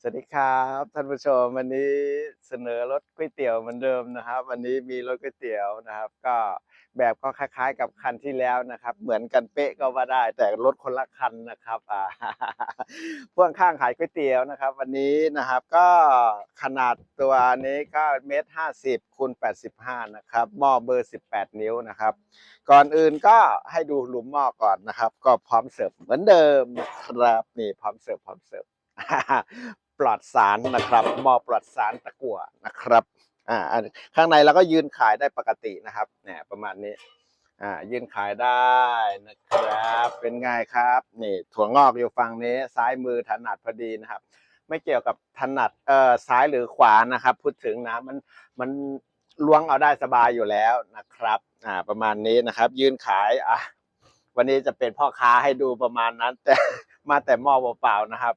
สวัสดีครับท่านผู้ชมวันนี้เสนอรถก๋วยเตี๋ยวเหมือนเดิมนะครับ วันนี้มีรถก๋วยเตี๋ยวนะครับ ก็แบบก็คล้ายๆกับคันที่แล้วนะครับ เหมือนกันเป๊ะก็ว่าได้ แต่รถคนละคันนะครับอ่าพ่วงข้างขายก๋วยเตี๋ยวนะครับ วันนี้นะครับก็ขนาดตัวนี้ก็เมตรห้าสิบคูณแปดสิบห้านะครับหม้อเบอร์สิบแปดนิ้วนะครับ ก่อนอื่นก็ให้ดูหลุมหม้อก่อนนะครับ ก็พร้อมเสิร์ฟเหมือนเดิมนะครับนี่พร้อมเสิร์ฟพร้อมเสิร์ฟ ปลอดสารนะครับหม้อปลอดสารตะกั่วนะครับอ่าข้างในเราก็ยืนขายได้ปกตินะครับเนี่ยประมาณนี้อ่ายืนขายได้นะครับ เป็นไงครับนี่ถั่วงอกอยู่ฝั่งนี้ ซ้ายมือถนัดพอดีนะครับ ไม่เกี่ยวกับถนัดเอ่อซ้ายหรือขวานะครับ พูดถึงนะมันมันล้วงเอาได้สบายอยู่แล้วนะครับอ่าประมาณนี้นะครับ ยืนขายอะวันนี้จะเป็นพ่อค้าให้ดูประมาณนั้น แต่มาแต่หม้อเปล่าๆนะครับ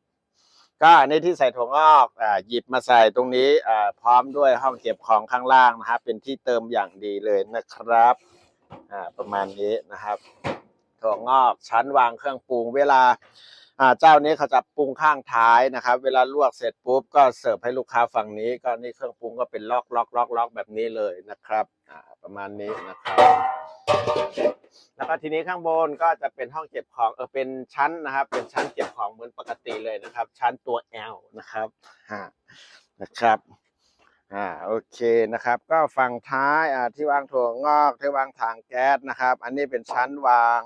ก็อันนี้ที่ใส่ถั่วงอกอ่าหยิบมาใส่ตรงนี้อ่าพร้อมด้วยห้องเก็บของข้างล่างนะครับ เป็นที่เติมอย่างดีเลยนะครับอ่าประมาณนี้นะครับ ถั่วงอกชั้นวางเครื่องปรุงเวลาอ่าเจ้านี้เขาจะปรุงข้างท้ายนะครับ เวลาลวกเสร็จปุ๊บก็เสิร์ฟให้ลูกค้าฝั่งนี้ ก็นี่เครื่องปรุงก็เป็นล็อกล็อกล็อกล็อกแบบนี้เลยนะครับอ่า ประมาณนี้นะครับ แล้วก็ทีนี้ข้างบนก็จะเป็นห้องเก็บของเออเป็นชั้นนะครับ เป็นชั้นเก็บของเหมือนปกติเลยนะครับ ชั้นตัว L นะครับอ่านะครับอ่าโอเคนะครับ ก็ฝั่งท้ายอ่าที่วางถั่วงอกที่วางถังแก๊สนะครับ อันนี้เป็นชั้นวาง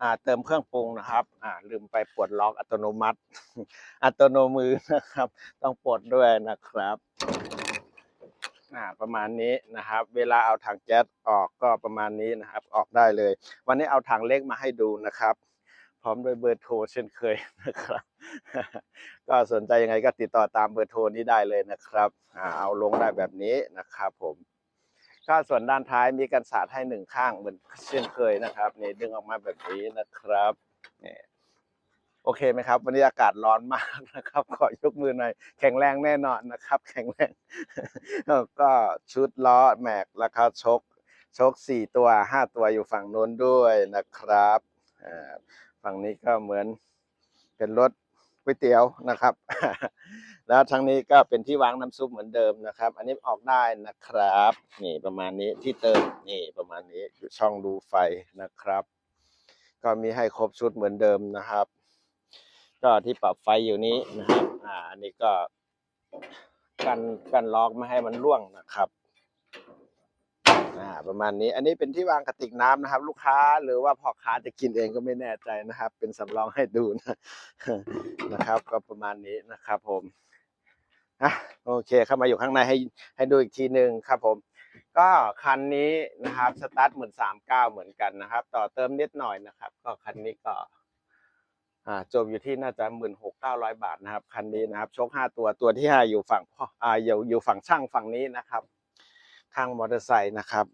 อ่าเติมเครื่องปรุงนะครับอ่าลืมไปปลดล็อกอัตโนมัติ อัตโนมือนะครับ ต้องปลดด้วยนะครับ อ่าประมาณนี้นะครับ เวลาเอาถังแก๊สออกก็ประมาณนี้นะครับ ออกได้เลย วันนี้เอาถังเล็กมาให้ดูนะครับ พร้อมด้วยเบอร์โทรเช่นเคยนะครับ ก็สนใจยังไงก็ติดต่อตามเบอร์โทรนี้ได้เลยนะครับอ่าเอาลงได้แบบนี้นะครับผมก็ส่วนด้านท้ายมีกันสาดให้หนึ่งข้างเหมือนเช่นเคยนะครับนี่ดึงออกมาแบบนี้นะครับนี่ โอเคไหมครับ วันนี้อากาศร้อนมากนะครับ ขอยกมือหน่อย แข็งแรงแน่นอนนะครับ แข็งแรง ก็ชุดล้อแม็กแล้วก็ชกชกสี่ตัวห้าตัวอยู่ฝั่งโน้นด้วยนะครับฝั่งนี้ก็เหมือนเป็นรถก๋วยเตี๋ยวนะครับ แล้วทางนี้ก็เป็นที่วางน้ำซุปเหมือนเดิมนะครับ อันนี้ออกได้นะครับ นี่ประมาณนี้ที่เติมนี่ประมาณนี้อยู่ช่องดูไฟนะครับ ก็มีให้ครบชุดเหมือนเดิมนะครับ ก็ที่ปรับไฟอยู่นี้นะครับ อ่า อันนี้ก็กันกันล็อกไม่ให้มันร่วงนะครับอ่าประมาณนี้ อันนี้เป็นที่วางกระติกน้ำนะครับ ลูกค้าหรือว่าพ่อค้าจะกินเองก็ไม่แน่ใจนะครับ เป็นสำรองให้ดูนะนะครับ ก็ประมาณนี้นะครับ ผมอะโอเค เข้ามาอยู่ข้างในให้ให้ดูอีกทีหนึ่งครับ ผม ก็คันนี้นะครับสตาร์ทหมื่นสามเก้าเหมือนกันนะครับ ต่อเติมนิดหน่อยนะครับ ก็คันนี้ก็ อ่าจบอยู่ที่น่าจะหมื่นหกเก้าร้อยบาทนะครับคันนี้นะครับชคห้าตัวตัวที่ห้าอยู่ฝั่งพ่ออ่าอยู่อยู่ฝั่งช่างฝั่งนี้นะครับ ข้างมอเตอร์ไซค์นะครับ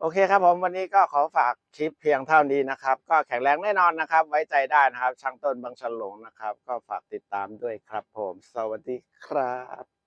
โอเคครับผมวันนี้ก็ขอฝากคลิปเพียงเท่านี้นะครับ ก็แข็งแรงแน่นอนนะครับ ไว้ใจได้นะครับ ช่างต้นบางฉลงนะครับ ก็ฝากติดตามด้วยครับผม สวัสดีครับ